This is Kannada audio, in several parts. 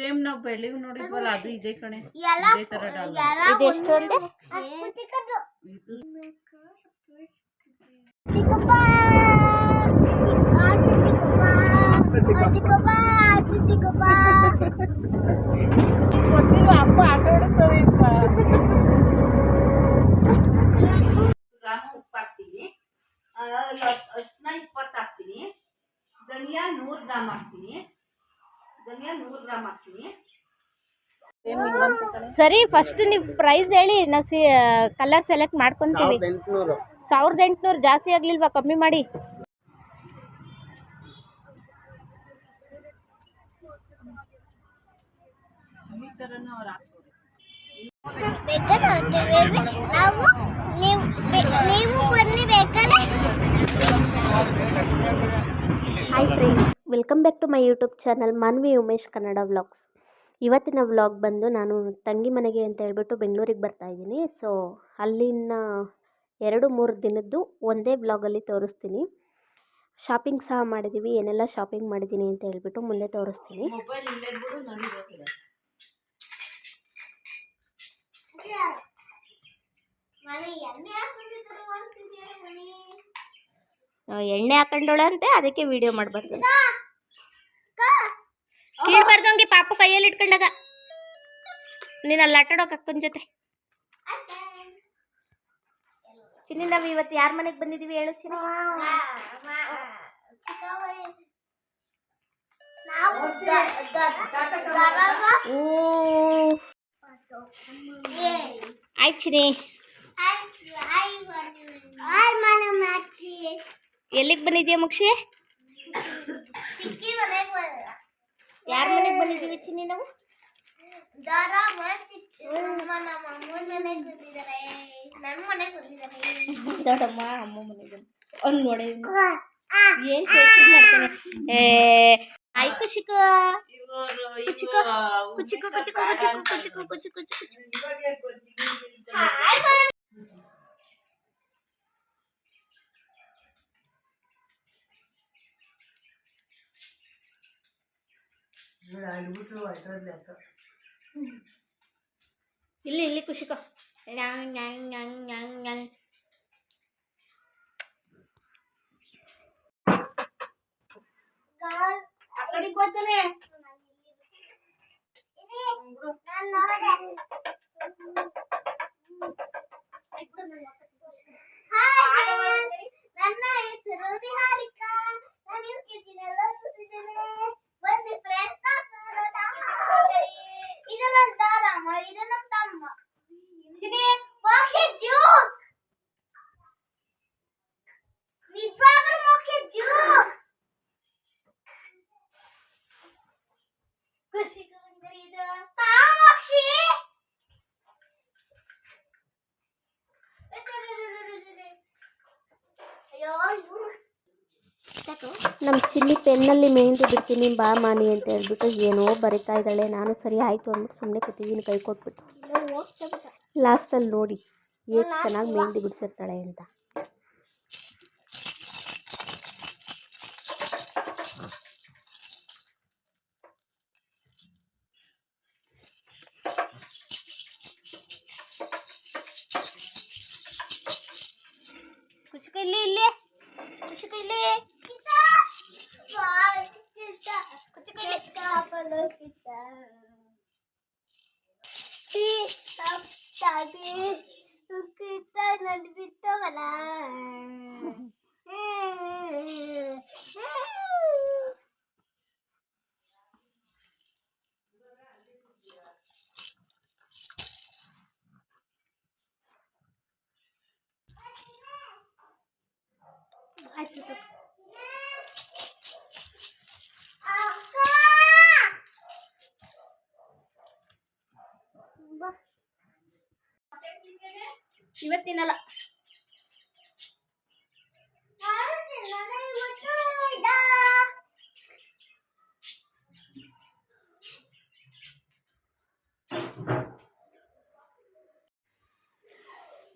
ಸೇಮ್ ನಾವು ಬೆಳಿಗ್ಗೆ ನೋಡಿದ್ವಲ್ಲ ಅದು ಇದೇ ಕಣೆ. ಎಲ್ಲ ಇದೇ ತರ ಡಾಲ್ ಎಲ್ಲ ಇದು ಎಷ್ಟು ಅಂದೆ ಚಿಕ್ಕದು ಇದು ಚಿಕ್ಕಪ್ಪ ಚಿಕ್ಕಪ್ಪ ಚಿಕ್ಕಪ್ಪ ಚಿಕ್ಕಪ್ಪ. ಗೊತ್ತಿಲ್ಲ ಅಪ್ಪ ಆಟ ಆಡಿಸ್ತಾರೆ ಅಂತ ಗ್ರಾಮ ಉಪ್ಪು ಹಾಕ್ತೀನಿ. ಅಷ್ಟನ್ನ ಇಪ್ಪತ್ತು ಹಾಕ್ತೀನಿ. ಧನಿಯಾ ನೂರು ಗ್ರಾಮ್ ಹಾಕ್ತೀನಿ. ಸರಿ ಫಸ್ಟ್ ನೀವು ಪ್ರೈಸ್ ಹೇಳಿ ನಾವು ಸಿ ಕಲರ್ ಸೆಲೆಕ್ಟ್ ಮಾಡ್ಕೊಂತೀವಿ. ಸಾವಿರದ ಎಂಟುನೂರು. ಜಾಸ್ತಿ ಆಗ್ಲಿಲ್ವಾ? ಕಮ್ಮಿ ಮಾಡಿ. ನಾವು ನೀವು ನೀವು ಬನ್ನಿ ಬೇಕಾದ್ರೆ hi friends welcome back to my YouTube channel Manvi Umesh Kannada vlogs ಇವತ್ತಿನ ವ್ಲಾಗ್ ಬಂದು ನಾನು ತಂಗಿ ಮನೆಗೆ ಅಂತ ಹೇಳ್ಬಿಟ್ಟು ಬೆಂಗಳೂರಿಗೆ ಬರ್ತಾ ಇದ್ದೀನಿ. ಸೊ ಅಲ್ಲಿನ ಎರಡು ಮೂರು ದಿನದ್ದು ಒಂದೇ ವ್ಲಾಗಲ್ಲಿ ತೋರಿಸ್ತೀನಿ. ಶಾಪಿಂಗ್ ಸಹ ಮಾಡಿದ್ದೀವಿ ಏನೆಲ್ಲ ಶಾಪಿಂಗ್ ಮಾಡಿದ್ದೀನಿ ಅಂತ ಹೇಳ್ಬಿಟ್ಟು ಮುಂದೆ ತೋರಿಸ್ತೀನಿ. ಎಣ್ಣೆ ಹಾಕೊಂಡೋಳಂತೆ, ಅದಕ್ಕೆ ವಿಡಿಯೋ ಮಾಡಬಾರ್ದು. ಕೀಳ್ಬಾರ್ದು ಹಂಗೆ ಪಾಪು ಕೈಯಲ್ಲಿ ಇಟ್ಕೊಂಡಾಗ. ನೀನು ಅಲ್ಲಿ ಆಟಾಡೋಕೆ ಅಕ್ಕನ ಜೊತೆ. ಚಿನ್ನಿ ನಾವು ಇವತ್ತು ಯಾರ ಮನೆಗೆ ಬಂದಿದ್ದೀವಿ ಹೇಳು ಚಿನ್ನ. ಆಯ್ತು ಮಾಕಿ ಎಲ್ಲಿಗೆ ಬಂದಿದ್ಯಾ ಮುಕ್ಷಿ? ಚಿಕ್ಕಿ ಮನೆಗೆ ಬಂದ ಯಾರ ಮನೆಗೆ ಬಂದಿದ್ದೀವಿ ಚಿನ್ನಿ ನಾವು ದರಗ ಚಿಕ್ಕಿ ನಮ್ಮ ನಮ್ಮ ಅಮ್ಮನ ಮನೆಗೆ ಬಂದಿದ್ದಾರೆ ನನ್ನ ಮನೆಗೆ ಬಂದಿದ್ದಾರೆ ದೊಡ್ಡಮ್ಮ ಅಮ್ಮ ಮನೆಗೆ ಬಂದು ಅವ್ನು ನೋಡಿ ಏನು ಸೇರ್ಸಿ ಮಾಡ್ತಾನೆ ಏ ಆಯ್ ಕುಶಿಕ ಇವರು ಕುಚಿಕ ಕುಚಿಕ ಕುಚಿಕ ಕುಚಿಕ ಕುಚಿಕ ಕುಚಿಕ ಕುಚಿಕ ಇಲ್ಲಿ ಇಲ್ಲಿ ಕುಶಿಕ ನ್ಯಾಂಗ್ ನ್ಯಾಂಗ್ ನ್ಯಾಂಗ್ ನ್ಯಾಂಗ್ ನ್ಯಾಂಗ್ ಆ ಕಡೆಗೆ ಬರ್ತಾನೆ ಪೆನ್ನಲ್ಲಿ ಮೆಹಂದಿ ಬಿಡ್ತೀನಿ ಬಾ ಮಾನಿ ಅಂತ ಹೇಳ್ಬಿಟ್ಟು ಏನೋ ಬರಿತಾ ಇದ್ದಾಳೆ. ನಾನು ಸರಿ ಆಯಿತು ಅಂದ್ಬಿಟ್ಟು ಸುಮ್ಮನೆ ಕೂತಿದ್ದೀನಿ ಕೈ ಕೊಟ್ಬಿಟ್ಟು. ಲಾಸ್ಟಲ್ಲಿ ನೋಡಿ ಎಷ್ಟು ಚೆನ್ನಾಗಿ ಮೆಹಂದಿ ಬಿಡಿಸಿರ್ತಾಳೆ ಅಂತ.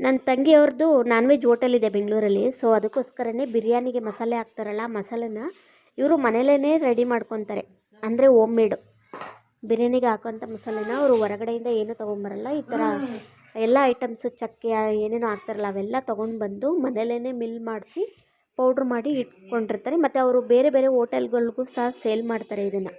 ನನ್ನ ತಂಗಿಯವ್ರದ್ದು ನಾನ್ ವೆಜ್ ಹೋಟೆಲ್ ಇದೆ ಬೆಂಗಳೂರಲ್ಲಿ. ಸೊ ಅದಕ್ಕೋಸ್ಕರನೇ ಬಿರಿಯಾನಿಗೆ ಮಸಾಲೆ ಹಾಕ್ತಾರಲ್ಲ, ಮಸಾಲೆನ ಇವರು ಮನೇಲೇ ರೆಡಿ ಮಾಡ್ಕೊತಾರೆ. ಅಂದರೆ ಓಮ್ ಮೇಡು ಬಿರಿಯಾನಿಗೆ ಹಾಕೋಂಥ ಮಸಾಲೆನ ಅವರು ಹೊರಗಡೆಯಿಂದ ಏನೂ ತೊಗೊಂಬರಲ್ಲ, ಈ ಥರ ಎಲ್ಲ ಐಟಮ್ಸು ಚಕ್ಕೆ, ಏನೇನೋ ಹಾಕ್ತಾರಲ್ಲ, ಅವೆಲ್ಲ ತೊಗೊಂಡು ಬಂದು ಮನೇಲೇ ಮಿಲ್ ಮಾಡಿಸಿ ಪೌಡ್ರ್ ಮಾಡಿ ಇಟ್ಕೊಂಡಿರ್ತಾರೆ. ಮತ್ತು ಅವರು ಬೇರೆ ಬೇರೆ ಹೋಟೆಲ್ಗಳಿಗೂ ಸಹ ಸೇಲ್ ಮಾಡ್ತಾರೆ ಇದನ್ನು.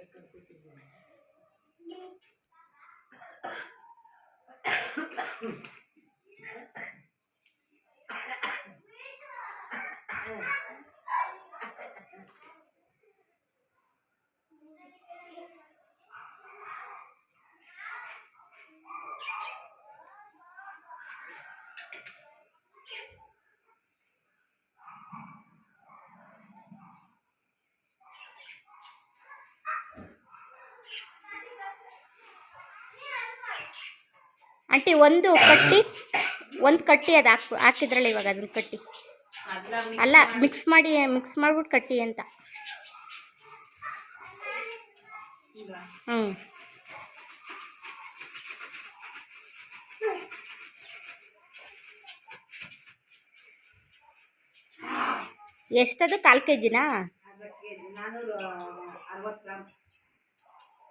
ಆಂಟಿ ಒಂದು ಕಟ್ಟಿ ಒಂದು ಕಟ್ಟಿ ಅದು ಹಾಕ್ ಹಾಕಿದ್ರಲ್ಲ ಇವಾಗ ಅದನ್ನ ಕಟ್ಟಿ. ಅಲ್ಲ ಮಿಕ್ಸ್ ಮಾಡಿ ಮಿಕ್ಸ್ ಮಾಡ್ಬಿಟ್ಟು ಕಟ್ಟಿ ಅಂತ. ಎಷ್ಟದು? ಕಾಲು ಕೆ ಜಿನಾ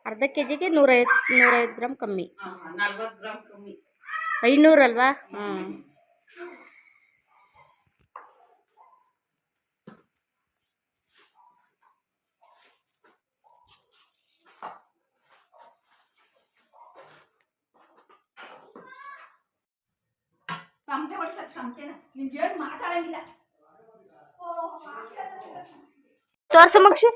ಅರ್ಧ ಕೆ ಜಿಗೆ ನೂರೈವತ್ತು ನೂರೈವತ್ತು ಗ್ರಾಮ್ ಕಮ್ಮಿ ಐನೂರಲ್ವಾ ಹ್ಞೂ ತಮಟೆ ಹೊಡ್ತಾರೆ ತಮಟೆನ. ನಿನ್ಗೆ ಏನು ಮಾತಾಡಂಗಿಲ್ಲ. ತೋರ್ಸು ಮಕ್ಷಿ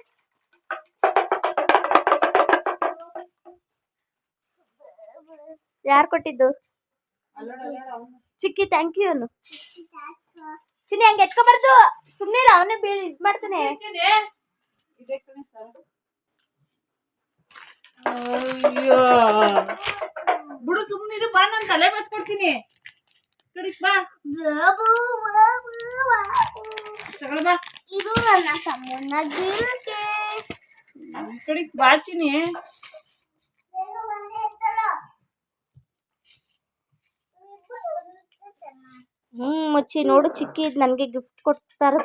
ಯಾರು ಕೊಟ್ಟಿದ್ದು? ಚಿಕ್ಕಿ ಥ್ಯಾಂಕ್ ಯು ಅನ್ನು. ಚಿನ್ನಿ ಹಂಗೆ ಎತ್ಕೊಬಾರ್ದು ಸುಮ್ಮನೆ ಅವನೇ ಬೀಳ್ ಇದು ಮಾಡ್ತಾನೆ. ಅಯ್ಯೋ. ಬಿಡು ಸುಮ್ಮನಿರು ಬಾ ನಾನು ತಲೆ ಬಚ್ಕೊಡ್ತೀನಿ ಕಡಿಕ್ ಬಾ ಬಾ. ಇದು ನನ್ನ ಬಾಳ್ತೀನಿ. ಹ್ಞೂ ಮುಚ್ಚಿ ನೋಡು ಚಿಕ್ಕಿ ಇದು ನನಗೆ ಗಿಫ್ಟ್ ಕೊಡ್ತಾರ.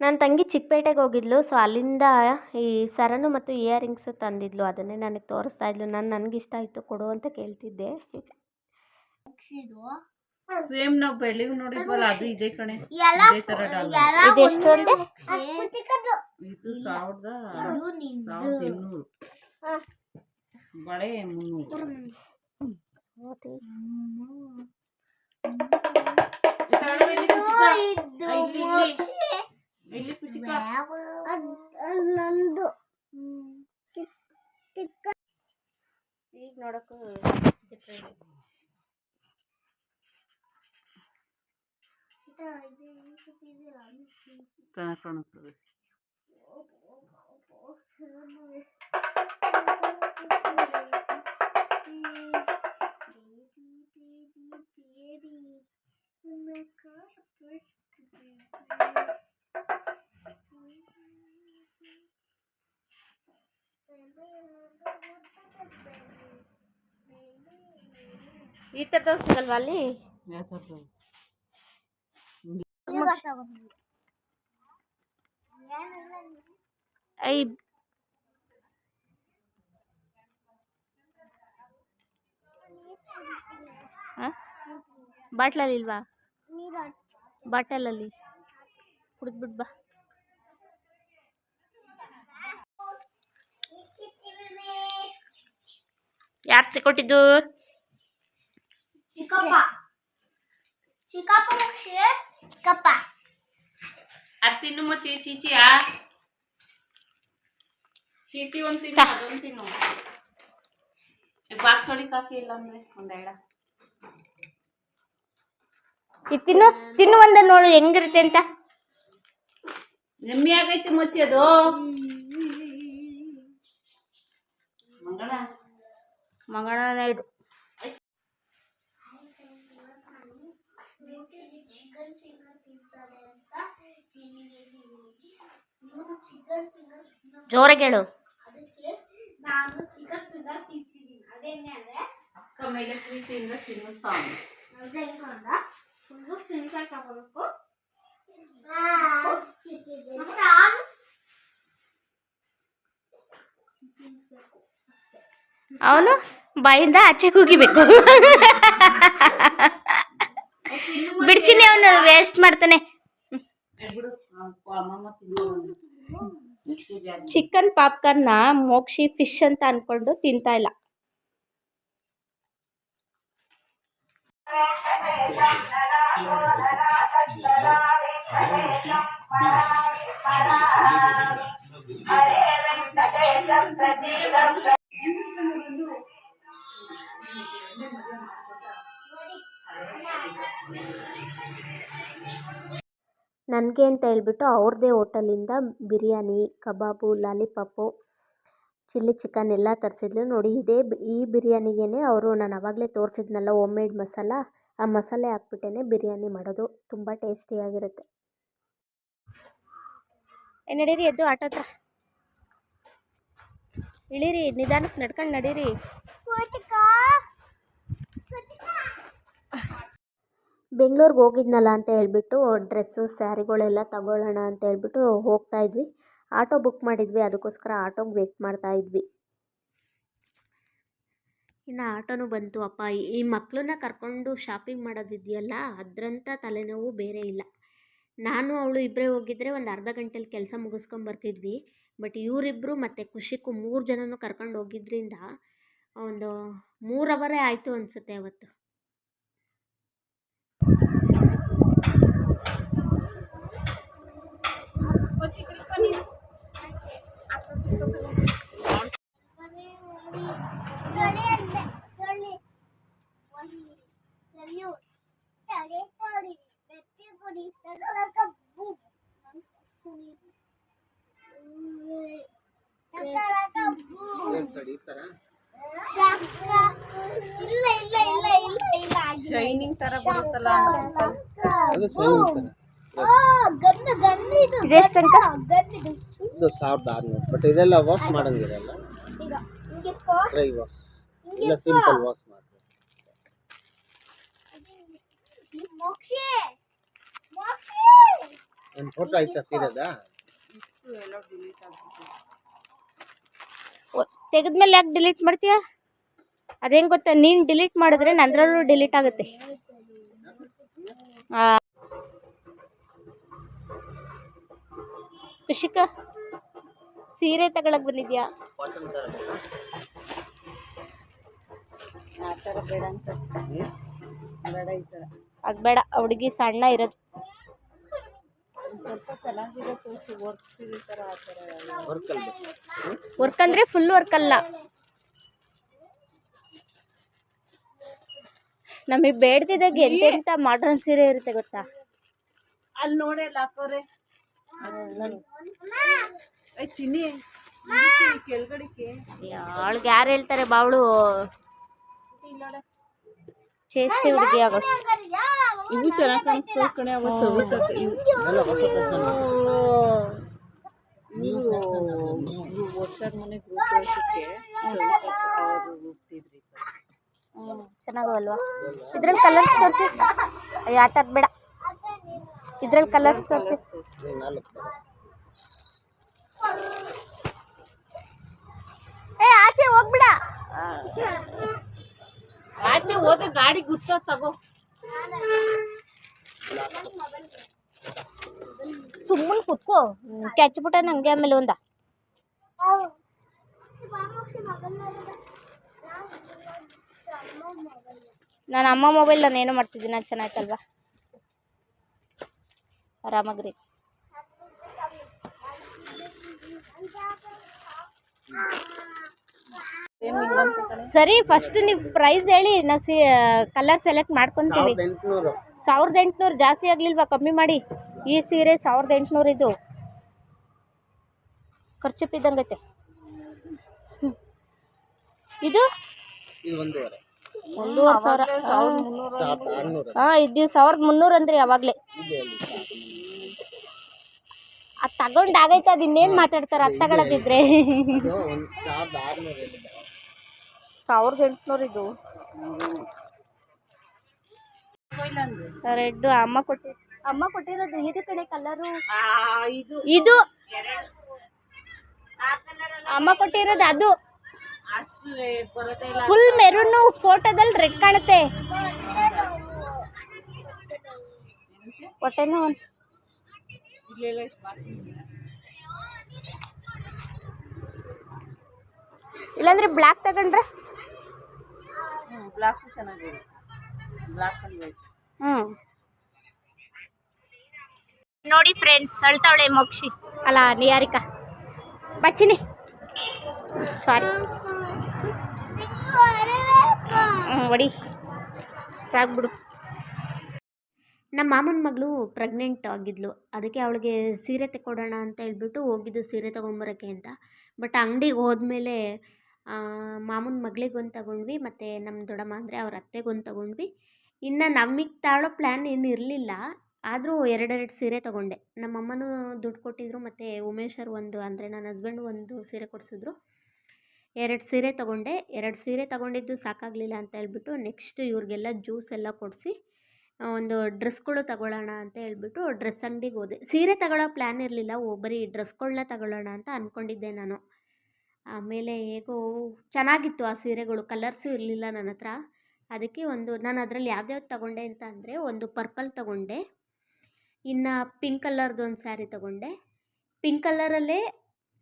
ನನ್ನ ತಂಗಿ ಚಿಕ್ಕಪೇಟೆಗೆ ಹೋಗಿದ್ಲು ಸೊ ಅಲ್ಲಿಂದ ಈ ಸರನು ಮತ್ತು ಇಯರಿಂಗ್ಸು ತಂದಿದ್ಲು. ಅದನ್ನೇ ನನಗೆ ತೋರಿಸ್ತಾ ಇದ್ಲು. ನಾನು ನನಗಿಷ್ಟ ಆಯಿತು ಕೊಡು ಅಂತ ಕೇಳ್ತಿದ್ದೆ. ಸೇಮ್ ನಾವು ಬೆಳಿಗ್ಗೆ ನೋಡಿದ್ವಲ್ಲ ಅದು ಇದೆ ಕಣೆ. ಎಲ್ಲ ಇದೇ ತರ ಡಾಲ್ ಯಾರ ಇದು ಎಷ್ಟು ಅಂದೆ ಚಿಕ್ಕದು ಇದು ಸಾವಿರದ ಇದು ನಿಂದು. ಸಾವಿರದ ಇನ್ನೂರು. ಬಳೆ ಮುನ್ನೂರು. ಇದು ಇಲ್ಲಿ, ಇಲ್ಲಿ. ಮುಚ್ಚಿ. ಇಲ್ಲಿ ಖುಷಿಕ ಅದ್- ಅದ್ ನಂದು. ಚಿಕ್ಕ ಈಗ ನೋಡೋಕ್ಕೂ ಚೆನ್ನಾಗಿ ಕಾಣಿಸ್ತದೆ ಈ ಥರದವ್ರು ಸಿಗಲ್ವಾ ಯಾವ ಥರದ್ದು? ಬಾಟಲಲ್ಲಿ ಇಲ್ವಾ? ಬಾಟಲಲ್ಲಿ. ಕುಡಿದ್ಬಿಟ್ಟು ಬಾ. ಯಾರು ತಗೊಟ್ಟಿದ್ದು ಚಿಕ್ಕಪ್ಪ. ಚಿಕ್ಕಪ್ಪ ಚಿಕ್ಕಪ್ಪ. ತಿನ್ನು ಮಚ್ಚಿ ಚೀಚಿಯಾ ಚೀಚಿ ಒಂದು ತಿನ್ನು ಅದೊಂದು ತಿನ್ನು. ಬಾಕ್ಸ್ ಹೊಡಿಕ್ ಹಾಕಿ ಇಲ್ಲ ಅಂದ್ರೆ ಇದು ತಿನ್ನು ತಿನ್ನು ಒಂದ ನೋಡು ಹೆಂಗಿರುತ್ತೆ ಅಂತ. ನೆಮ್ಮಿ ಆಗೈತಿ ಮಚ್ಚಿ ಅದು. ಮಂಗಳ. ಮಂಗಳನ ಇಡು ಚಿಕನ್ ಫಿಂಗರ್ ತಿಂತಾರೆ ಅಂತ ಇವನು ಚಿಕನ್ ಫಿಂಗರ್ ಜೋರಾಗಿ ಹೇಳು ಅದಕ್ಕೆ ನಾನು ಚಿಕನ್ ಫಿಂಗರ್ ತಿಂತೀನಿ. ಅದೇನೆ ಅಂದ್ರೆ ಅಕ್ಕ ಮೇಲೆ ಅದೇ ಒಂದು ಫಿಂಗರ್ ತಗೋಬೇಕು. ಮತ್ತೆ ಅವನು ಬಾಯಿಂದ ಆಚೆ ಕೂಗಿಬೇಕು. ಬಿಡ್ಚಿನಿ ಅವನು ವೇಸ್ಟ್ ಮಾಡ್ತಾನೆ. ಚಿಕನ್ ಪಾಪ್ಕಾರ್ನ್ನ ಮೋಕ್ಷಿ ಫಿಶ್ ಅಂತ ಅನ್ಕೊಂಡು ತಿಂತಾ ಇಲ್ಲ ನನಗೆ ಅಂತ ಹೇಳ್ಬಿಟ್ಟು ಅವ್ರದ್ದೇ ಹೋಟೆಲಿಂದ biryani, kebab, lollipop, chilli chicken ಎಲ್ಲ ತರಿಸಿದ್ಲು. ನೋಡಿ, ಇದೇ ಈ ಬಿರಿಯಾನಿಗೇ ಅವರು ನಾನು ಆವಾಗಲೇ ತೋರಿಸಿದ್ನಲ್ಲ ಹೋಮ್ ಮೇಡ್ ಮಸಾಲ, ಆ ಮಸಾಲೆ ಹಾಕ್ಬಿಟ್ಟೇ ಬಿರಿಯಾನಿ ಮಾಡೋದು. ತುಂಬ ಟೇಸ್ಟಿಯಾಗಿರುತ್ತೆ. ನಡೀರಿ, ಎದ್ದು ಆಟೋ ಹತ್ರ. ಇಳೀರಿ, ನಿಧಾನಕ್ಕೆ ನಡ್ಕೊಂಡು ನಡೀರಿ. ಬೆಂಗಳೂರಿಗೆ ಹೋಗಿದ್ನಲ್ಲ ಅಂತ ಹೇಳ್ಬಿಟ್ಟು, ಡ್ರೆಸ್ಸು, ಸ್ಯಾರಿಗಳೆಲ್ಲ ತಗೊಳ್ಳೋಣ ಅಂತ ಹೇಳ್ಬಿಟ್ಟು ಹೋಗ್ತಾ ಇದ್ವಿ. ಆಟೋ ಬುಕ್ ಮಾಡಿದ್ವಿ, ಅದಕ್ಕೋಸ್ಕರ ಆಟೋಗೆ ವೇಟ್ ಮಾಡ್ತಾ ಇದ್ವಿ. ಇನ್ನು ಆಟೋನೂ ಬಂತು. ಅಪ್ಪ, ಈ- ಮಕ್ಕಳನ್ನ ಕರ್ಕೊಂಡು ಶಾಪಿಂಗ್ ಮಾಡೋದಿದೆಯಲ್ಲ ಅದರಂಥ ತಲೆನೋವು ಬೇರೆ ಇಲ್ಲ. ನಾನು ಅವಳು ಇಬ್ಬರೇ ಹೋಗಿದ್ರೆ ಒಂದು ಅರ್ಧ ಗಂಟೆಲಿ ಕೆಲಸ ಮುಗಿಸ್ಕೊಂಬರ್ತಿದ್ವಿ ಬಟ್ ಇವರಿಬ್ಬರು ಮತ್ತು ಖುಷಿಗೂ ಮೂರು ಜನನೂ ಕರ್ಕೊಂಡು ಹೋಗಿದ್ರಿಂದ, ಒಂದು ಮೂರು ಅವರೇ ಆಯಿತು ಅನಿಸುತ್ತೆ ಅವತ್ತು ಇಲ್ಲ ಇಲ್ಲ ಇಲ್ಲ ಇಲ್ಲ ಇಲ್ಲ ಆಗಿಲ್ಲ. ಶೈನಿಂಗ್ ತರ ಬರುತ್ತಲ್ಲ ಅದು ಗನ್ ಇದು ಇದೆಷ್ಟಂತ? ಇದು ಸಾವಿರದ ಆರುನೂರು. ಬಟ್ ಇದೆಲ್ಲ ವಾಶ್ ಮಾಡಂಗಿರಲ್ಲ. ಡ್ರೈ ವಾಶ್ ಇಲ್ಲ ಸಿಂಪಲ್ ವಾಶ್ ಮಾಡ್ತೀವಿ ಈ ಮೋಕ್ಷಿ. ಮೋಕ್ಷಿ. ಒಂದು ಫೋಟೋ ಆಯ್ತಾ ಸೀರೆದ? ತೆಗೆದ್ಮೇಲೆ ಯಾಕೆ ಡಿಲೀಟ್ ಮಾಡ್ತೀಯ? ಅದೇನು ಗೊತ್ತಾ ನೀನು ಡಿಲೀಟ್ ಮಾಡಿದ್ರೆ ನಂದ್ರಲ್ಲೂ ಡಿಲೀಟ್ ಆಗುತ್ತೆ. ಆ. ಖುಷಿಕ ಸೀರೆ ತಗೊಳಕ್ ಬಂದಿದ್ಯಾ? ಆ ಥರ ಬೇಡ ಅಂತ. ಬೇಡ ಈ ಥರ. ಅದು ಬೇಡ ಹುಡುಗಿ ಸಣ್ಣ ಇರೋದು. ಸ್ವಲ್ಪ ಚೆನ್ನಾಗಿರೋ ತೋರಿಸಿ ವರ್ಕ್ ಈ ಥರ ಆ ಥರ ವರ್ಕ್ ಅಲ್ಲಿ ವರ್ಕ್ ಅಂದರೆ ಫುಲ್ ವರ್ಕ್ ಅಲ್ಲ. ನಮಗೆ ಬೇಡ್ದಿದಾಗ ಎಂತ ಮಾಡ್ರನ್ ಸೀರೆ ಇರುತ್ತೆ ಗೊತ್ತಾ? ಅಲ್ಲಿ ನೋಡೇ ಚಿನ್ನಿ. ಕೆಳಗಡಿಕೆ ಅವಳಿಗೆ ಯಾರು ಹೇಳ್ತಾರೆ ಬಾವಳು? ಚೇಷ್ಟೆ ಹುಡುಗಿ ಆಗೋಳು. ಇವು ಚೆನ್ನಾಗಿ ಕಾಣಿಸ್ತವೆ ಕಣೆ ಅವ ಸವಿತಕ್ಕೆ ಇವು ಎಲ್ಲ ಹೊಸ ಫ್ಯಾಷನ್ ಇವರು ಇವು ವರ್ಷದ ಮನೆ ಗ್ರೂಪ್ ವರ್ಷಕ್ಕೆ ಅವರು ಹುಟ್ಟಿದ್ರಿ ಚೆನ್ನಾಗಲ್ವಾ ಇದ್ರಲ್ಲಿ ಕಲರ್ಸ್ ತೋರಿಸಿ. ಅಯ್ಯೋ ಆ ಥರದ್ದು ಬೇಡ ಇದ್ರಲ್ಲಿ ಕಲರ್ಸ್ ತೋರಿಸಿ. ಇದು ನಾಲ್ಕು ಬರುತ್ತೆ ಏ ಆಚೆ ಹೋಗ್ಬಿಡ. ಆಚೆ ಹೋದ್ರೆ ಗಾಡಿ ಗುತ್ತ ತಗೋ. ಸುಮ್ಮನೆ ಕುತ್ಕೋ. ಕ್ಯಾಚ್ಬಿಟ್ಟ ನಂಗೆ ಆಮೇಲೆ ಒಂದ. ನಾನು ಅಮ್ಮ ಮೊಬೈಲ್ ನಾನು ಏನೋ ಮಾಡ್ತಿದ್ದೀನಿ? ಅದು ಚೆನ್ನಾಯ್ತಲ್ವಾ ಆರಾಮಾಗ್ರಿ. ಸರಿ ಫಸ್ಟ್ ನೀವು ಪ್ರೈಸ್ ಹೇಳಿ ನಾವು ಸಿ ಕಲರ್ ಸೆಲೆಕ್ಟ್ ಮಾಡ್ಕೊತೀವಿ. ಸಾವಿರದ ಎಂಟುನೂರು. ಜಾಸ್ತಿ ಆಗಲಿಲ್ವಾ? ಕಮ್ಮಿ ಮಾಡಿ. ಈ ಸೀರೆ ಸಾವಿರದ ಎಂಟುನೂರು ಇದು. ಖರ್ಚು ಹ್ಮ್. ಇದು? ಒಂದೂವರೆ. ಸಾವಿರ. ಹಾಂ ಇದು ಸಾವಿರದ ಮುನ್ನೂರು ಅಂದ್ರಿ ಯಾವಾಗಲೇ. ಅಲ್ಲಿ ಅದು ತಗೊಂಡು ಆಗೈತೆ ಅದು ಇನ್ನೇನು ಮಾತಾಡ್ತಾರೆ? ಅದು ಒಂದು ಸಾವಿರದ ಎಂಟುನೂರು ಇದು. ರೆಡ್ಡು ಅಮ್ಮ ಕೊಟ್ಟಿ ಅಮ್ಮ ಕೊಟ್ಟಿರೋದು ಇದು ಕಡೆ ಕಲರು ಇದು ಇದು ಅಮ್ಮ ಕೊಟ್ಟಿರೋದು ಅದು. ಫುಲ್ ಮೆರೂನು ಫೋಟೋದಲ್ಲಿ ರೆಡ್ ಕಾಣುತ್ತೆ. ಹೊಟ್ಟೆನೂ ಒಂದು ಇಲ್ಲಾಂದ್ರೆ ಬ್ಲ್ಯಾಕ್ ತಗೊಂಡ್ರೆ? ಬ್ಲಾಕ್ ಚೆನ್ನಾಗಿದೆ. ಬ್ಲಾಕ್ ಅಂಡ್ ವೈಟ್ ಹ್ಞೂ ನೋಡಿ ಫ್ರೆಂಡ್ಸ್ ಅಳ್ತಾವಳೆ ಮೋಕ್ಷಿ. ಅಲ್ಲ ನಿಯಾರಿಕಾ. ಬಚ್ಚಿನಿ. ಸಾರಿ ಹ್ಞೂ ಹೊಡಿ. ಸಾಕ್ಬಿಡು. ನಮ್ಮ ಮಾಮನ ಮಗಳು ಪ್ರೆಗ್ನೆಂಟ್ ಆಗಿದ್ಲು. ಅದಕ್ಕೆ ಅವಳಿಗೆ ಸೀರೆ ತಗೊಡೋಣ ಅಂತ ಹೇಳ್ಬಿಟ್ಟು ಹೋಗಿದ್ದು ಸೀರೆ ತೊಗೊಂಬರೋಕ್ಕೆ ಅಂತ. ಬಟ್ ಅಂಗ್ಡಿಗೆ ಹೋದ್ಮೇಲೆ ಮಾಮನ ಮಗಳಿಗೊಂದು ತಗೊಂಡ್ವಿ, ಮತ್ತು ನಮ್ಮ ದೊಡ್ಡಮ್ಮ ಅಂದರೆ ಅವ್ರ ಅತ್ತೆಗೊಂದು ತಗೊಂಡ್ವಿ. ಇನ್ನು ನಮಗೆ ತಾಳೋ ಪ್ಲ್ಯಾನ್ ಏನು ಇರಲಿಲ್ಲ. ಆದರೂ ಎರಡೆರಡು ಸೀರೆ ತೊಗೊಂಡೆ. ನಮ್ಮಮ್ಮನೂ ದುಡ್ಡು ಕೊಟ್ಟಿದ್ರು, ಮತ್ತು ಉಮೇಶರು ಒಂದು, ಅಂದರೆ ನನ್ನ ಹಸ್ಬೆಂಡ್ ಒಂದು ಸೀರೆ ಕೊಡಿಸಿದ್ರು. ಎರಡು ಸೀರೆ ತೊಗೊಂಡೆ. ಎರಡು ಸೀರೆ ತೊಗೊಂಡಿದ್ದು ಸಾಕಾಗಲಿಲ್ಲ ಅಂತ ಹೇಳ್ಬಿಟ್ಟು ನೆಕ್ಸ್ಟ್ ಇವ್ರಿಗೆಲ್ಲ ಜ್ಯೂಸ್ ಎಲ್ಲ ಕೊಡಿಸಿ ಒಂದು ಡ್ರೆಸ್ಗಳು ತಗೊಳ್ಳೋಣ ಅಂತ ಹೇಳ್ಬಿಟ್ಟು ಡ್ರೆಸ್ ಅಂಗಡಿಗೆ ಹೋದೆ. ಸೀರೆ ತಗೊಳ್ಳೋ ಪ್ಲ್ಯಾನ್ ಇರಲಿಲ್ಲ ಬರೀ ಡ್ರೆಸ್ಗಳನ್ನ ತಗೊಳ್ಳೋಣ ಅಂತ ಅಂದ್ಕೊಂಡಿದ್ದೆ ನಾನು. ಆಮೇಲೆ ಹೇಗೋ ಚೆನ್ನಾಗಿತ್ತು ಆ ಸೀರೆಗಳು, ಕಲರ್ಸು ಇರಲಿಲ್ಲ ನನ್ನ ಹತ್ರ. ಅದಕ್ಕೆ ಒಂದು, ನಾನು ಅದರಲ್ಲಿ ಯಾವ್ದ್ಯಾವ್ದು ತಗೊಂಡೆ ಅಂತ ಅಂದರೆ ಒಂದು ಪರ್ಪಲ್ ತಗೊಂಡೆ, ಇನ್ನು ಪಿಂಕ್ ಕಲರ್ದು ಒಂದು ಸ್ಯಾರಿ ತಗೊಂಡೆ. ಪಿಂಕ್ ಕಲರಲ್ಲೇ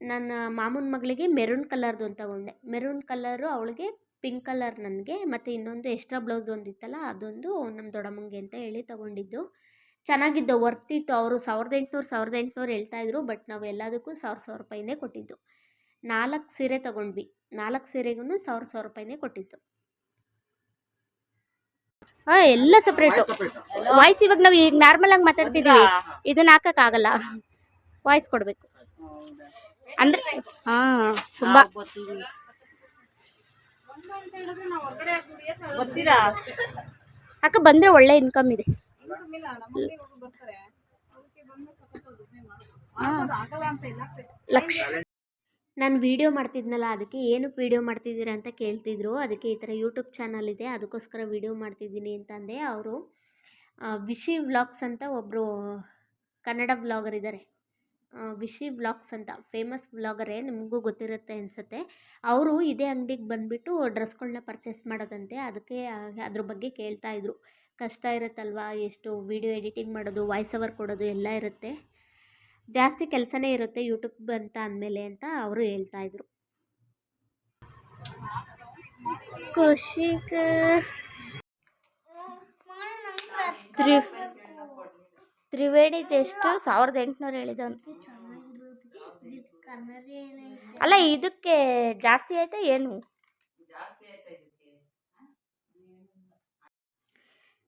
ನನ್ನ ಮಾಮನ ಮಗಳಿಗೆ ಮೆರೂನ್ ಕಲರ್ದು ಒಂದು ತಗೊಂಡೆ. ಮೆರೂನ್ ಕಲರು ಅವಳಿಗೆ ಪಿಂಕ್ ಕಲರ್ ನನಗೆ, ಮತ್ತು ಇನ್ನೊಂದು ಎಕ್ಸ್ಟ್ರಾ ಬ್ಲೌಸ್ ಒಂದಿತ್ತಲ್ಲ, ಅದೊಂದು ನಮ್ಮ ದೊಡ್ಡಮ್ಮಂಗೆ ಅಂತ ಹೇಳಿ ತಗೊಂಡಿದ್ದು. ಚೆನ್ನಾಗಿದ್ದು ವರ್ತಿತ್ತು ಅವರು ಸಾವಿರದ ಎಂಟುನೂರು ಸಾವಿರದ ಎಂಟುನೂರು ಹೇಳ್ತಾಯಿದ್ರು ಬಟ್ ನಾವು ಎಲ್ಲದಕ್ಕೂ ಸಾವಿರ ಸಾವಿರ ರೂಪಾಯಿನೇ ಕೊಟ್ಟಿದ್ದು. ನಾಲ್ಕು ಸೀರೆ ತೊಗೊಂಡ್ವಿ, ನಾಲ್ಕು ಸೀರೆಗೂ ಸಾವಿರ ಸಾವಿರ ರೂಪಾಯಿನೇ ಕೊಟ್ಟಿದ್ದು. ಹಾಂ ಎಲ್ಲ ಸಪ್ರೇಟು ವಾಯ್ಸ್ ಇವಾಗ ನಾವು ಈಗ ನಾರ್ಮಲ್ ಆಗಿ ಮಾತಾಡ್ತಿದ್ದೀವಿ, ಇದನ್ನ ಹಾಕೋಕ್ಕಾಗಲ್ಲ. ವಾಯ್ಸ್ ಕೊಡಬೇಕು. ಅಂದರೆ, ಹಾಂ, ತುಂಬ ಅಕ್ಕ ಬಂದರೆ ಒಳ್ಳೆ ಇನ್ಕಮ್ ಇದೆ. ಲಕ್ಷ. ನಾನು ವೀಡಿಯೋ ಮಾಡ್ತಿದ್ನಲ್ಲ ಅದಕ್ಕೆ ಏನಕ್ಕೆ ವಿಡಿಯೋ ಮಾಡ್ತಿದ್ದೀರಾ ಅಂತ ಕೇಳ್ತಿದ್ರು. ಅದಕ್ಕೆ ಈ ಥರ ಯೂಟ್ಯೂಬ್ ಚಾನಲ್ ಇದೆ ಅದಕ್ಕೋಸ್ಕರ ವೀಡಿಯೋ ಮಾಡ್ತಿದ್ದೀನಿ ಅಂತಂದೆ. ಅವರು ವಿಶಿ ವ್ಲಾಗ್ಸ್ ಅಂತ ಒಬ್ಬರು ಕನ್ನಡ ವ್ಲಾಗರ್ ಇದ್ದಾರೆ ವಿಶಿ ವ್ಲಾಗ್ಸ್ ಅಂತ, ಫೇಮಸ್ ವ್ಲಾಗರೇ ನಿಮಗೂ ಗೊತ್ತಿರುತ್ತೆ ಅನಿಸುತ್ತೆ. ಅವರು ಇದೇ ಅಂಗಡಿಗೆ ಬಂದುಬಿಟ್ಟು ಡ್ರೆಸ್ಗಳನ್ನ ಪರ್ಚೇಸ್ ಮಾಡೋದಂತೆ. ಅದಕ್ಕೆ ಅದ್ರ ಬಗ್ಗೆ ಕೇಳ್ತಾ ಇದ್ರು. ಕಷ್ಟ ಇರುತ್ತಲ್ವಾ? ಎಷ್ಟು ವಿಡಿಯೋ ಎಡಿಟಿಂಗ್ ಮಾಡೋದು, ವಾಯ್ಸ್ ಓವರ್ ಕೊಡೋದು ಎಲ್ಲ ಇರುತ್ತೆ. ಜಾಸ್ತಿ ಕೆಲಸನೇ ಇರುತ್ತೆ ಯೂಟ್ಯೂಬ್ ಅಂತ ಅಂದಮೇಲೆ ಅಂತ ಅವರು ಹೇಳ್ತಾ ಇದ್ರು. ಖುಷಿ ತ್ರಿ ತ್ರಿವೇಣಿದು ಎಷ್ಟು ಸಾವಿರದ ಎಂಟುನೂರು ಹೇಳಿದವನು. ಅಲ್ಲ ಇದಕ್ಕೆ ಜಾಸ್ತಿ ಆಯ್ತಾ ಏನು?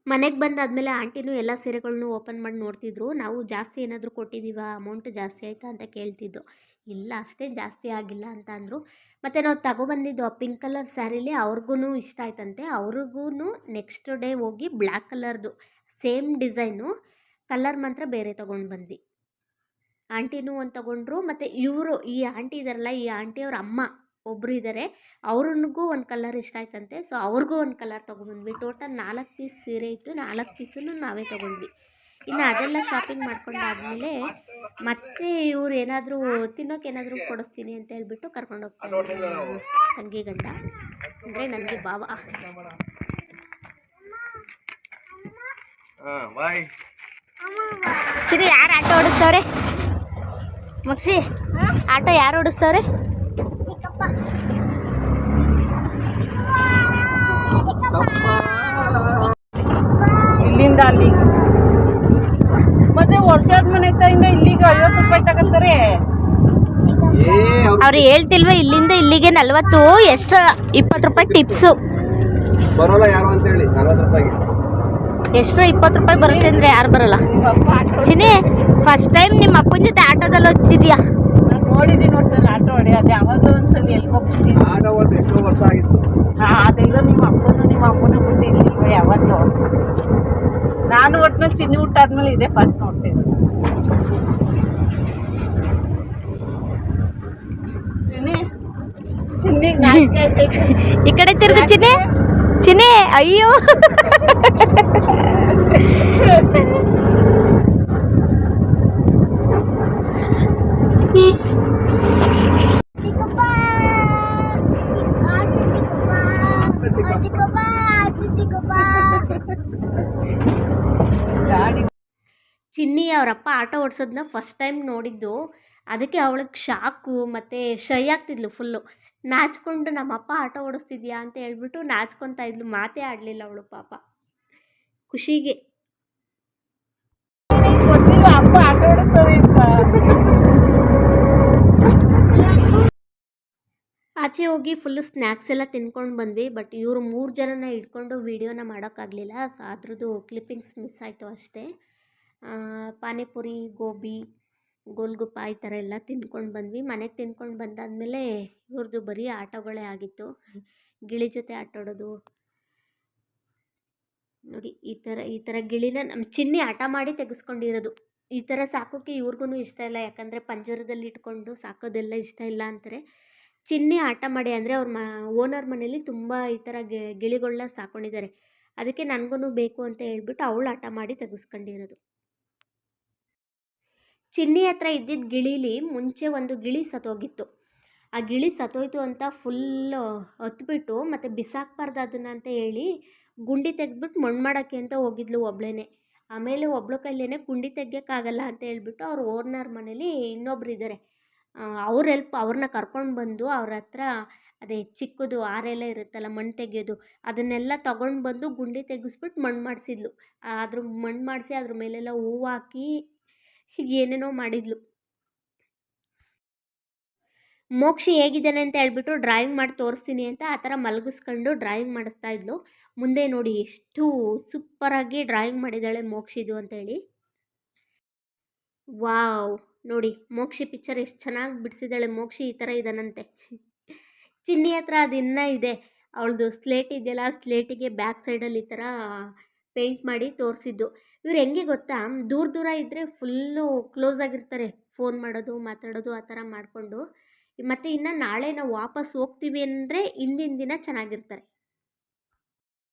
ಮನೆಗೆ ಬಂದಾದಮೇಲೆ ಆಂಟಿನೂ ಎಲ್ಲ ಸೀರೆಗಳನ್ನೂ ಓಪನ್ ಮಾಡಿ ನೋಡ್ತಿದ್ರು. ನಾವು ಜಾಸ್ತಿ ಏನಾದರೂ ಕೊಟ್ಟಿದ್ದೀವ ಅಮೌಂಟ್ ಜಾಸ್ತಿ ಆಯಿತಾ ಅಂತ ಕೇಳ್ತಿದ್ದು. ಇಲ್ಲ ಅಷ್ಟೇ ಜಾಸ್ತಿ ಆಗಿಲ್ಲ ಅಂತ ಅಂದರು. ಮತ್ತು ನಾವು ತಗೊಬಂದಿದ್ದು ಆ ಪಿಂಕ್ ಕಲರ್ ಸ್ಯಾರಿಲಿ ಅವ್ರಿಗೂ ಇಷ್ಟ ಆಯ್ತಂತೆ. ಅವ್ರಿಗೂ ನೆಕ್ಸ್ಟ್ ಡೇ ಹೋಗಿ ಬ್ಲ್ಯಾಕ್ ಕಲರ್ದು ಸೇಮ್ ಡಿಸೈನು ಕಲರ್ ಮಾತ್ರ ಬೇರೆ ತೊಗೊಂಡು ಬಂದ್ವಿ. ಆಂಟಿನೂ ಒಂದು ತೊಗೊಂಡ್ರು, ಮತ್ತು ಇವರು, ಈ ಆಂಟಿ ಇದಾರಲ್ಲ, ಈ ಆಂಟಿಯವ್ರ ಅಮ್ಮ ಒಬ್ಬರು ಇದ್ದಾರೆ ಅವ್ರಿಗೂ ಒಂದು ಕಲರ್ ಇಷ್ಟ ಆಯ್ತಂತೆ. ಸೊ ಅವ್ರಿಗೂ ಒಂದು ಕಲರ್ ತೊಗೊಂಡ್ಬಂದ್ವಿ ಟೋಟಲ್ ನಾಲ್ಕು ಪೀಸ್ ಸೀರೆ ಇತ್ತು. ನಾಲ್ಕು ಪೀಸನ್ನು ನಾವೇ ತೊಗೊಂಡ್ವಿ. ಇನ್ನು ಅದೆಲ್ಲ ಶಾಪಿಂಗ್ ಮಾಡ್ಕೊಂಡಾದ್ಮೇಲೆ ಮತ್ತೆ ಇವ್ರು ಏನಾದರೂ ತಿನ್ನೋಕೆ ಏನಾದರೂ ಕೊಡಿಸ್ತೀನಿ ಅಂತ ಹೇಳ್ಬಿಟ್ಟು ಕರ್ಕೊಂಡು ಹೋಗ್ತಾರೆ ತಂಗಿ ಗಂಡ. ಅಂದರೆ ನನಗೆ ಭಾವ. ಚಿರಿ ಯಾರು ಆಟೋ ಓಡಿಸ್ತವ್ರೆ? ಮಕ್ಷಿ ಆಟೋ ಯಾರು ಓಡಿಸ್ತವ್ರೆ? ಇಲ್ಲಿಂದ ಅಲ್ಲಿ. ಮತ್ತೆ ವರ್ಷದ ಮನೆ ತಾಯಿಂದ ಇಲ್ಲಿಗೆ ಐವತ್ತು ರೂಪಾಯಿ ತಗೋತಾರೆ? ಏ ಅವ್ರು ಅವ್ರು ಹೇಳ್ತಿಲ್ವ ಇಲ್ಲಿಂದ ಇಲ್ಲಿಗೆ ನಲ್ವತ್ತು ಎಷ್ಟು ಇಪ್ಪತ್ತು ರೂಪಾಯಿ ಟಿಪ್ಸು. ಬರೋಲ್ಲ ಯಾರು ಅಂತ ಹೇಳಿ ನಲ್ವತ್ತು ರೂಪಾಯಿಗೆ. ಎಷ್ಟು ಇಪ್ಪತ್ತು ರೂಪಾಯಿ ಬರುತ್ತೆ ಅಂದರೆ ಯಾರು ಬರಲ್ಲ. ಚಿನಿ ಫಸ್ಟ್ ಟೈಮ್ ನಿಮ್ಮ ಅಪ್ಪನ ಜೊತೆ ಆಟೋದಲ್ಲಿ ಹೋಗ್ತಿದ್ಯಾ? ನಾನು ನೋಡಿದ್ದೀನಿ ಒಟ್ಟಲ್ಲಿ ಆಟೋ ಹೊಡಿ ಅದು ಯಾವಾಗಲೂ ಒಂದ್ಸಲಿ ಎಲ್ಗೋಗ್ಬಿಟ್ಟಿದ್ದೀನಿ ಆಟ ಓಡಿಸಿ ಎಷ್ಟೋ ವರ್ಷ ಆಗಿತ್ತು. ಹಾಂ ಅದೆಲ್ಲ ನಿಮ್ಮ ಅಪ್ಪನು ನಿಮ್ಮ ಅಪ್ಪನೂ ಬಿಟ್ಟಿರ್ಲಿಲ್ವ ಯಾವಾಗಲೂ. ನಾನು ಒಟ್ಟಿನಲ್ಲಿ ಚಿನ್ನಿ ಹುಟ್ಟಾದ್ಮೇಲೆ ಇದೆ ಫಸ್ಟ್ ನೋಡ್ತೀನಿ. ಚಿನ್ನಿ ಈ ಕಡೆ ತಿರುಗು ಚಿನ್ನಿ. ಚಿನ್ನಿ ಅಯ್ಯೋ. ಚಿನ್ನಿ ಅವರಪ್ಪ ಆಟ ಓಡಿಸೋದನ್ನ ಫಸ್ಟ್ ಟೈಮ್ ನೋಡಿದ್ದು. ಅದಕ್ಕೆ ಅವಳಿಗೆ ಶಾಕು ಮತ್ತು ಶೈ ಆಗ್ತಿದ್ಲು ಫುಲ್ಲು ನಾಚ್ಕೊಂಡು ನಮ್ಮಪ್ಪ ಆಟ ಓಡಿಸ್ತಿದ್ಯಾ ಅಂತ ಹೇಳ್ಬಿಟ್ಟು ನಾಚ್ಕೊತಾ ಇದ್ಲು. ಮಾತೇ ಆಡಲಿಲ್ಲ ಅವಳು ಪಾಪ. ಖುಷಿಗೆ. ಆಚೆ ಹೋಗಿ ಫುಲ್ಲು ಸ್ನ್ಯಾಕ್ಸ್ ಎಲ್ಲ ತಿನ್ಕೊಂಡು ಬಂದ್ವಿ ಬಟ್ ಇವರು ಮೂರು ಜನನ ಇಟ್ಕೊಂಡು ವೀಡಿಯೋನ ಮಾಡೋಕ್ಕಾಗಲಿಲ್ಲ ಸೊ ಅದ್ರದ್ದು ಕ್ಲಿಪ್ಪಿಂಗ್ಸ್ ಮಿಸ್ ಆಯಿತು ಅಷ್ಟೇ. ಪಾನಿಪುರಿ, ಗೋಬಿ, ಗೋಲ್ಗುಪ್ಪ ಈ ಥರ ಎಲ್ಲ ತಿನ್ಕೊಂಡು ಬಂದ್ವಿ. ಮನೆಗೆ ತಿನ್ಕೊಂಡು ಬಂದಾದಮೇಲೆ ಇವ್ರದ್ದು ಬರೀ ಆಟಗಳೇ ಆಗಿತ್ತು. ಗಿಳಿ ಜೊತೆ ಆಟಾಡೋದು ನೋಡಿ, ಈ ಥರ ಈ ಥರ ಗಿಳಿನ ನಮ್ಮ ಚಿನ್ನಿ ಹಠ ಮಾಡಿ ತೆಗೆಸ್ಕೊಂಡಿರೋದು. ಈ ಥರ ಸಾಕೋಕ್ಕೆ ಇವ್ರಿಗೂ ಇಷ್ಟ ಇಲ್ಲ. ಯಾಕಂದರೆ ಪಂಜರದಲ್ಲಿ ಇಟ್ಕೊಂಡು ಸಾಕೋದೆಲ್ಲ ಇಷ್ಟ ಇಲ್ಲ ಅಂತಾರೆ. ಚಿನ್ನಿ ಆಟ ಮಾಡಿ ಅಂದರೆ ಅವ್ರ ಮ, ಓನರ್ ಮನೇಲಿ ತುಂಬ ಈ ಥರ ಗಿಳಿಗಳನ್ನ ಸಾಕೊಂಡಿದ್ದಾರೆ. ಅದಕ್ಕೆ ನನಗೂ ಬೇಕು ಅಂತ ಹೇಳ್ಬಿಟ್ಟು ಅವಳು ಆಟ ಮಾಡಿ ತೆಗೆಸ್ಕೊಂಡಿರೋದು. ಚಿನ್ನಿ ಹತ್ರ ಇದ್ದಿದ್ದ ಗಿಳೀಲಿ ಮುಂಚೆ ಒಂದು ಗಿಳಿ ಸತ್ತೋಗಿತ್ತು. ಆ ಗಿಳಿ ಸತ್ತೋಯ್ತು ಅಂತ ಫುಲ್ಲು ಹತ್ಬಿಟ್ಟು ಮತ್ತು ಬಿಸಾಕ್ಬಾರ್ದು ಅದನ್ನು ಅಂತ ಹೇಳಿ ಗುಂಡಿ ತೆಗೆದ್ಬಿಟ್ಟು ಮಣ್ಣು ಮಾಡೋಕ್ಕೆ ಅಂತ ಹೋಗಿದ್ಲು ಒಬ್ಳೇ ಆಮೇಲೆ ಒಬ್ಳ ಕೈಲೇ ಗುಂಡಿ ತೆಗಿಯೋಕ್ಕಾಗಲ್ಲ ಅಂತ ಹೇಳ್ಬಿಟ್ಟು ಅವ್ರ ಓನರ್ ಮನೇಲಿ ಇನ್ನೊಬ್ರು ಇದ್ದಾರೆ ಅವ್ರ ಹೆಲ್ಪ್ ಅವ್ರನ್ನ ಕರ್ಕೊಂಡು ಬಂದು ಅವ್ರ ಹತ್ರ ಅದೇ ಚಿಕ್ಕದು ಆರೆಲ್ಲ ಇರುತ್ತಲ್ಲ ಮಣ್ಣು ತೆಗೆಯೋದು ಅದನ್ನೆಲ್ಲ ತಗೊಂಡು ಬಂದು ಗುಂಡಿ ತೆಗೆಸ್ಬಿಟ್ಟು ಮಣ್ಣು ಮಾಡಿಸಿದ್ಲು. ಅದ್ರ ಮಣ್ಣು ಮಾಡಿಸಿ ಅದ್ರ ಮೇಲೆಲ್ಲ ಹೂವು ಹಾಕಿ ಏನೇನೋ ಮಾಡಿದ್ಲು. ಮೋಕ್ಷಿ ಹೇಗಿದ್ದಾನೆ ಅಂತ ಹೇಳ್ಬಿಟ್ಟು ಡ್ರಾಯಿಂಗ್ ಮಾಡಿ ತೋರಿಸ್ತೀನಿ ಅಂತ ಆ ಥರ ಮಲಗಿಸ್ಕೊಂಡು ಡ್ರಾಯಿಂಗ್ ಮಾಡಿಸ್ತಾ ಇದ್ಲು. ಮುಂದೆ ನೋಡಿ ಎಷ್ಟು ಸೂಪರಾಗಿ ಡ್ರಾಯಿಂಗ್ ಮಾಡಿದ್ದಾಳೆ ಮೋಕ್ಷಿದು ಅಂತೇಳಿ ವಾವ್! ನೋಡಿ ಮೋಕ್ಷಿ ಪಿಕ್ಚರ್ ಎಷ್ಟು ಚೆನ್ನಾಗಿ ಬಿಡಿಸಿದ್ದಾಳೆ ಮೋಕ್ಷಿ ಈ ಥರ ಇದ್ದಾನಂತೆ. ಚಿನ್ನಿ ಹತ್ರ ಅದು ಇನ್ನೂ ಇದೆ. ಅವಳದು ಸ್ಲೇಟ್ ಇದೆಯಲ್ಲ ಸ್ಲೇಟಿಗೆ ಬ್ಯಾಕ್ ಸೈಡಲ್ಲಿ ಈ ಥರ ಪೇಂಟ್ ಮಾಡಿ ತೋರಿಸಿದ್ದು. ಇವ್ರು ಹೆಂಗೆ ಗೊತ್ತಾ? ದೂರ ದೂರ ಇದ್ದರೆ ಫುಲ್ಲು ಕ್ಲೋಸ್ ಆಗಿರ್ತಾರೆ. ಫೋನ್ ಮಾಡೋದು, ಮಾತಾಡೋದು ಆ ಥರ ಮಾಡಿಕೊಂಡು. ಮತ್ತು ಇನ್ನು ನಾಳೆ ನಾವು ವಾಪಸ್ ಹೋಗ್ತೀವಿ ಅಂದರೆ ಹಿಂದಿನ ದಿನ ಚೆನ್ನಾಗಿರ್ತಾರೆ.